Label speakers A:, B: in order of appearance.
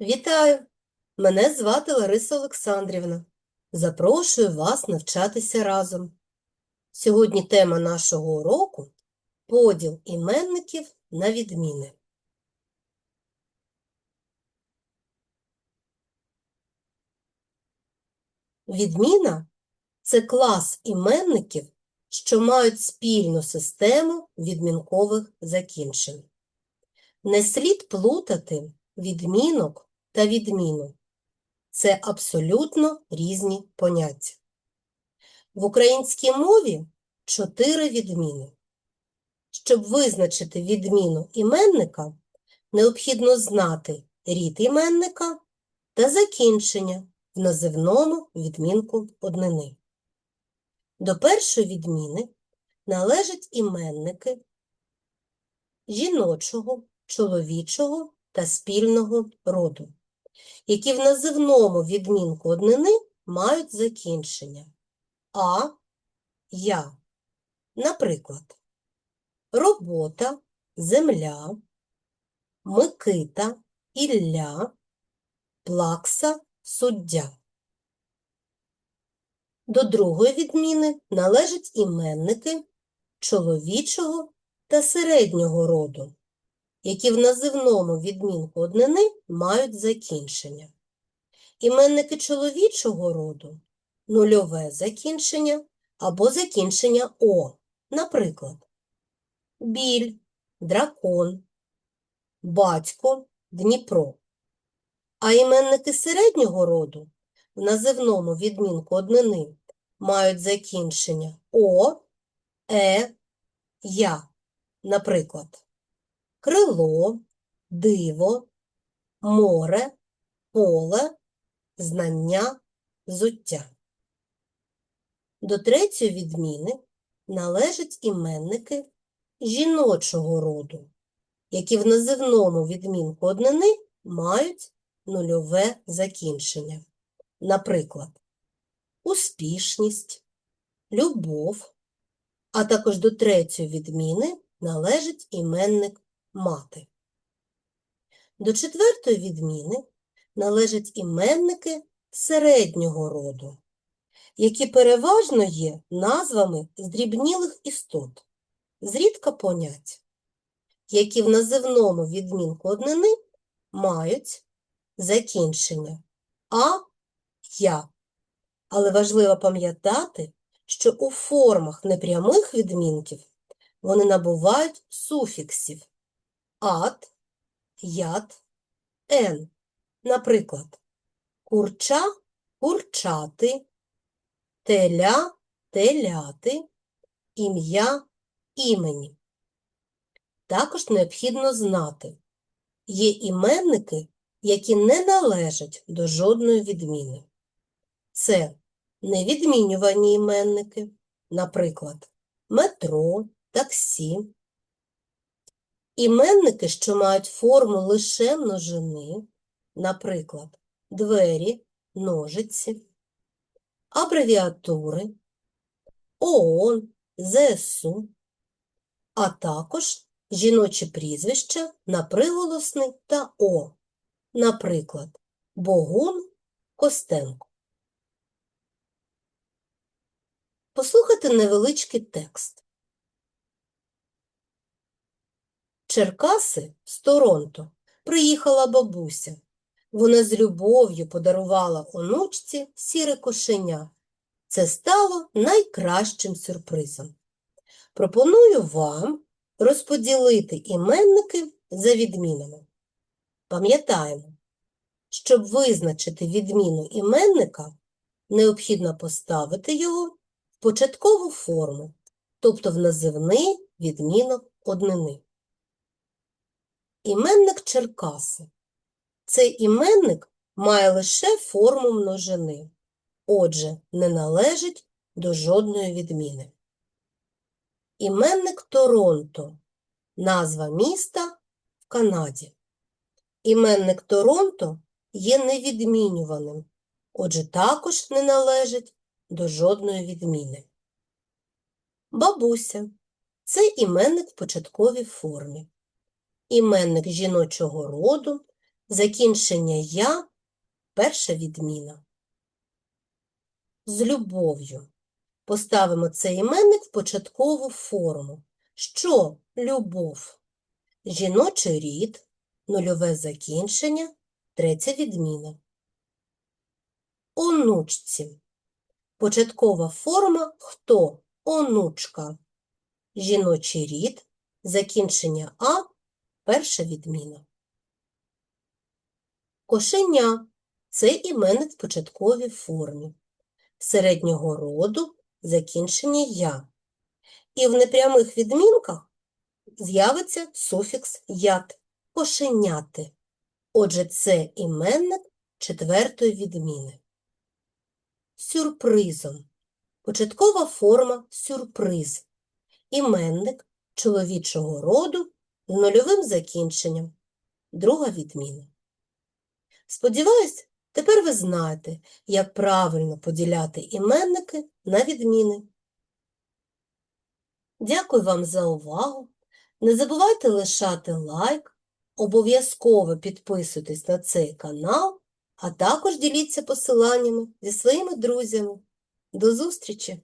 A: Вітаю! Мене звати Лариса Олександрівна. Запрошую вас навчатися разом. Сьогодні тема нашого уроку – поділ іменників на відміни. Відміна – це клас іменників, що мають спільну систему відмінкових закінчень. Не слід плутати відмінок та відміну. Це абсолютно різні поняття. В українській мові чотири відміни. Щоб визначити відміну іменника, необхідно знати рід іменника та закінчення в називному відмінку однини. До першої відміни належать іменники жіночого, чоловічого та спільного роду, які в називному відмінку однини мають закінчення а, я. Наприклад, робота, земля, Микита, Ілля, плакса, суддя. До другої відміни належать іменники чоловічого та середнього роду, які в називному відмінку однини мають закінчення. Іменники чоловічого роду – нульове закінчення або закінчення О, наприклад, біль, дракон, батько, Дніпро. А іменники середнього роду в називному відмінку однини мають закінчення О, Е, Я, наприклад, крило, диво, море, поле, знання, зуття. До третьої відміни належать іменники жіночого роду, які в називному відмінку однини мають нульове закінчення. Наприклад, успішність, любов, а також до третьої відміни належить іменник мати. До четвертої відміни належать іменники середнього роду, які переважно є назвами здрібнілих істот, зрідка понять, які в називному відмінку однини мають закінчення а, я. Але важливо пам'ятати, що у формах непрямих відмінків вони набувають суфіксів ат, ят, ен. Наприклад, курча курчати, теля теляти, ім'я імені. Також необхідно знати, є іменники, які не належать до жодної відміни. Це невідмінювані іменники, наприклад, метро, таксі. Іменники, що мають форму лише множини, наприклад, двері, ножиці, абревіатури, ООН, ЗСУ, а також жіночі прізвища на приголосний та О, наприклад, Богун Костенко. Послухайте невеличкий текст. Черкаси з Торонто приїхала бабуся. Вона з любов'ю подарувала онучці сіре кошеня. Це стало найкращим сюрпризом. Пропоную вам розподілити іменники за відмінами. Пам'ятаємо, щоб визначити відміну іменника, необхідно поставити його в початкову форму, тобто в називний відмінок однини. Іменник Черкаси. Цей іменник має лише форму множини, отже, не належить до жодної відміни. Іменник Торонто назва міста в Канаді. Іменник Торонто є невідмінюваним, отже, також не належить до жодної відміни. Бабуся це іменник в початковій формі. Іменник жіночого роду закінчення я перша відміна. З любов'ю. Поставимо цей іменник в початкову форму. Що любов? Жіночий рід, нульове закінчення, третя відміна. Онучці. Початкова форма хто? Онучка. Жіночий рід, закінчення А, перша відміна. Кошеня це іменник в початковій формі. Середнього роду закінчення я. І в непрямих відмінках з'явиться суфікс ят кошеняти. Отже, це іменник четвертої відміни. Сюрпризом. Початкова форма сюрприз. Іменник чоловічого роду з нульовим закінченням. Друга відміна. Сподіваюсь, тепер ви знаєте, як правильно поділяти іменники на відміни. Дякую вам за увагу. Не забувайте лишати лайк, обов'язково підписуйтесь на цей канал, а також діліться посиланнями зі своїми друзями. До зустрічі!